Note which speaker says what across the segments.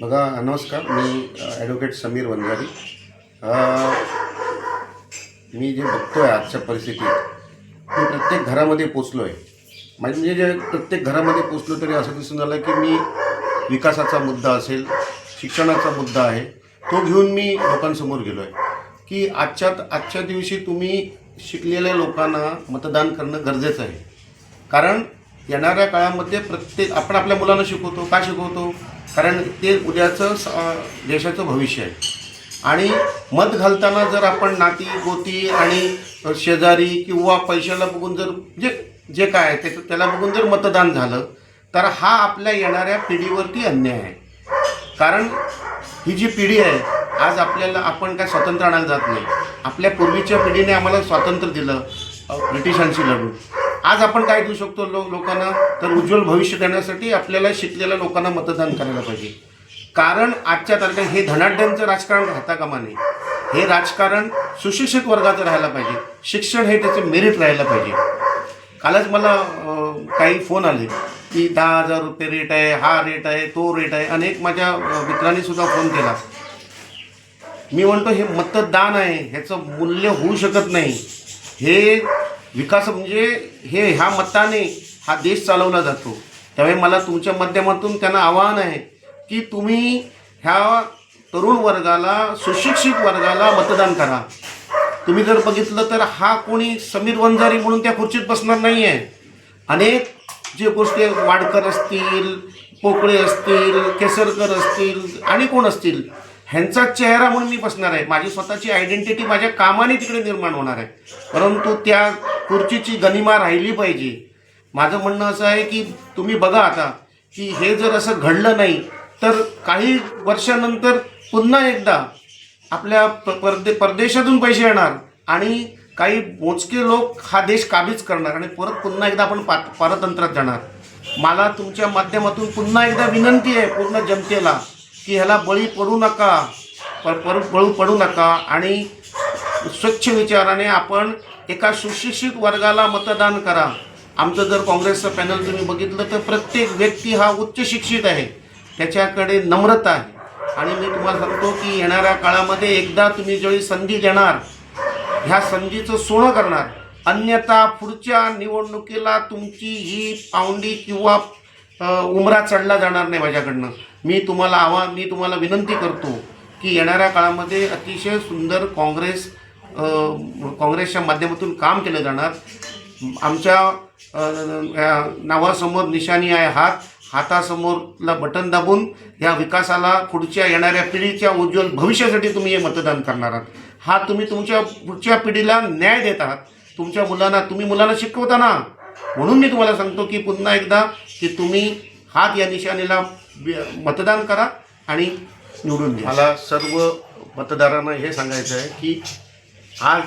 Speaker 1: बघा नमस्कार मी ॲडव्होकेट समीर वंजारी मी जे बघतो आहे आजच्या परिस्थितीत मी प्रत्येक घरामध्ये पोचलो आहे म्हणजे जे प्रत्येक घरामध्ये पोचलो तरी असं दिसून आलं की मी विकासाचा मुद्दा असेल शिक्षणाचा मुद्दा आहे तो घेऊन मी लोकांसमोर गेलो आहे की आजच्या आजच्या दिवशी तुम्ही शिकलेल्या लोकांना मतदान करणं गरजेचं आहे. कारण येणाऱ्या काळामध्ये प्रत्येक आपण आपल्या मुलांना शिकवतो. का शिकवतो? कारण ते उद्याचं स- देशाचं भविष्य आहे. आणि मत घालताना जर आपण नाती गोती आणि शेजारी किंवा पैशाला बघून जर जे जे काय आहे ते त्याला बघून जर मतदान झालं तर हा आपल्या येणाऱ्या पिढीवरती अन्याय आहे. कारण ही जी पिढी आहे आज आपल्याला आपण काय स्वातंत्र्य आणायला जात नाही. आपल्या पूर्वीच्या पिढीने आम्हाला स्वातंत्र्य दिलं ब्रिटिशांशी लढून. आज आपण काय देऊ शकतो लो लोकांना? तर उज्ज्वल भविष्य देण्यासाठी आपल्याला शिकलेल्या लोकांना मतदान करायला पाहिजे. कारण आजच्या तारखेत हे धनाढ्यांचं राजकारण राहता कामा नये. हे राजकारण सुशिक्षित वर्गाचं राहायला पाहिजे. शिक्षण हे त्याचे मेरिट राहायला पाहिजे. कालच मला काही फोन आले की दहा हजार रुपये रेट आहे हा रेट आहे तो रेट आहे. अनेक माझ्या मित्रांनी सुद्धा फोन केला. मी म्हणतो हे मतदान आहे ह्याचं मूल्य होऊ शकत नाही. हे विकास म्हणजे हे ह्या मताने हा देश चालवला जातो. त्यामुळे मला तुमच्या माध्यमातून त्यांना आवाहन आहे की तुम्ही ह्या तरुण वर्गाला सुशिक्षित वर्गाला मतदान करा. तुम्ही जर बघितलं तर हा कोणी समीर वंजारी म्हणून त्या खुर्चीत बसणार नाही आहे अनेक जे गोष्टी वाडकर असतील पोकळे असतील केसरकर असतील आणि कोण असतील ह्यांचा चेहरा म्हणून मी बसणार आहे. माझी स्वतःची आयडेंटिटी माझ्या कामाने तिकडे निर्माण होणार आहे. परंतु त्या खुर्चीची गनिमा राहिली पाहिजे. माझं म्हणणं असं आहे की तुम्ही बघा आता की हे जर असं घडलं नाही तर काही वर्षानंतर पुन्हा एकदा आपल्या प- परदे परदेशातून पैसे येणार आणि काही मोजके लोक हा देश काबीज करणार आणि परत पुन्हा एकदा आपण पा पारतंत्र्यात जाणार. मला तुमच्या माध्यमातून पुन्हा एकदा विनंती आहे पूर्ण जनतेला की ह्याला बळी पडू नका पर पर बळू पडू नका आणि स्वच्छ विचाराने आपण एका सुशिक्षित वर्गाला मतदान करा. आमचं जर काँग्रेसचं पॅनल तुम्ही बघितलं तर प्रत्येक व्यक्ती हा उच्च शिक्षित आहे. त्याच्याकडे नम्रता आहे. आणि मी तुम्हाला सांगतो की येणाऱ्या काळामध्ये एकदा तुम्ही ज्यावेळी संधी देणार ह्या संधीचं सोनं करणार अन्यथा पुढच्या निवडणुकीला तुमची ही पावंडी किंवा उमरा चढला जाणार नाही माझ्याकडनं. मी तुम्हाला आवा मी तुम्हाला विनंती करतो की येणाऱ्या काळामध्ये अतिशय सुंदर काँग्रेस काँग्रेसच्या माध्यमातून काम केलं जाणार. आमच्या नावासमोर निशाणी आहे हात. हातासमोरला बटन दाबून या विकासाला पुढच्या येणाऱ्या पिढीच्या उज्ज्वल भविष्यासाठी तुम्ही हे मतदान करणार आहात. हा तुम्ही तुमच्या पुढच्या पिढीला न्याय देत आहात. तुमच्या मुलांना तुम्ही मुलांना शिकवताना म्हणून मी तुम्हाला सांगतो की पुन्हा एकदा की तुम्ही हात या निशाणीला मतदान करा आणि निवडून द्या. मला सर्व मतदारांना हे सांगायचं आहे की आज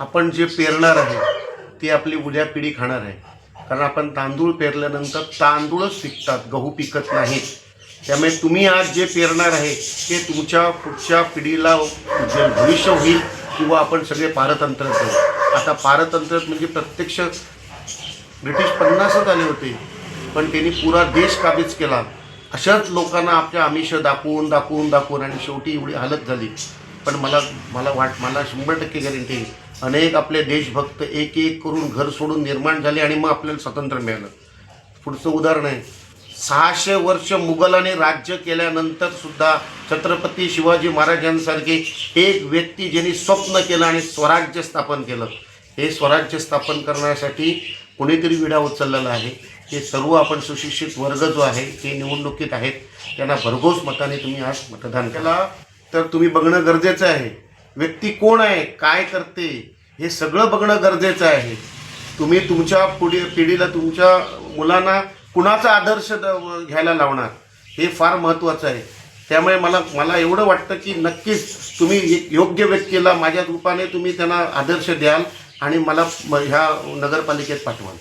Speaker 1: आपण जे पेरणार आहे ती आपली उद्या पिढी खाणार आहे. कारण आपण तांदूळ पेरल्यानंतर तांदूळच पिकतात गहू पिकत नाहीत. त्यामुळे तुम्ही आज जे पेरणार आहे ते तुमच्या पुढच्या पिढीला जे भविष्य होईल किंवा आपण सगळे पारतंत्र जाऊ आता पारतंत्र म्हणजे प्रत्यक्ष ब्रिटिश पन्नासच आले होते पण त्यांनी पुरा देश काबीज केला. अशाच लोकांना आपल्या आमिष दाखवून दाखवून दाखवून आणि शेवटी एवढी हालत झाली. पण मला मला वाट मला शंभर टक्के गॅरंटी अनेक आपले देशभक्त एक एक करून घर सोडून निर्माण झाले आणि मग आपल्याला स्वातंत्र्य मिळालं. पुढचं उदाहरण आहे. सहाशे वर्ष मुघलाने राज्य केल्यानंतर सुद्धा छत्रपती शिवाजी महाराजांसारखे एक व्यक्ती ज्यांनी स्वप्न केलं आणि स्वराज्य स्थापन केलं. हे स्वराज्य स्थापन करण्यासाठी कोणीतरी विडा उचललेला आहे. हे सर्व आपण सुशिक्षित वर्ग जो आहे ते निवडणुकीत आहेत. त्यांना भरघोस मताने तुम्ही आज मतदान केला तर तुम्ही बघणं गरजेचं आहे. व्यक्ती कोण आहे काय करते हे सगळं बघणं गरजेचं आहे. तुम्ही तुमच्या पुढील पिढीला तुमच्या मुलांना कुणाचा आदर्श द- घ्यायला लावणार हे फार महत्त्वाचं आहे. त्यामुळे मला मला एवढं वाटतं की नक्कीच तुम्ही योग्य व्यक्तीला माझ्या रूपाने तुम्ही त्यांना आदर्श द्याल आणि मला म- ह्या नगरपालिकेत पाठवाल.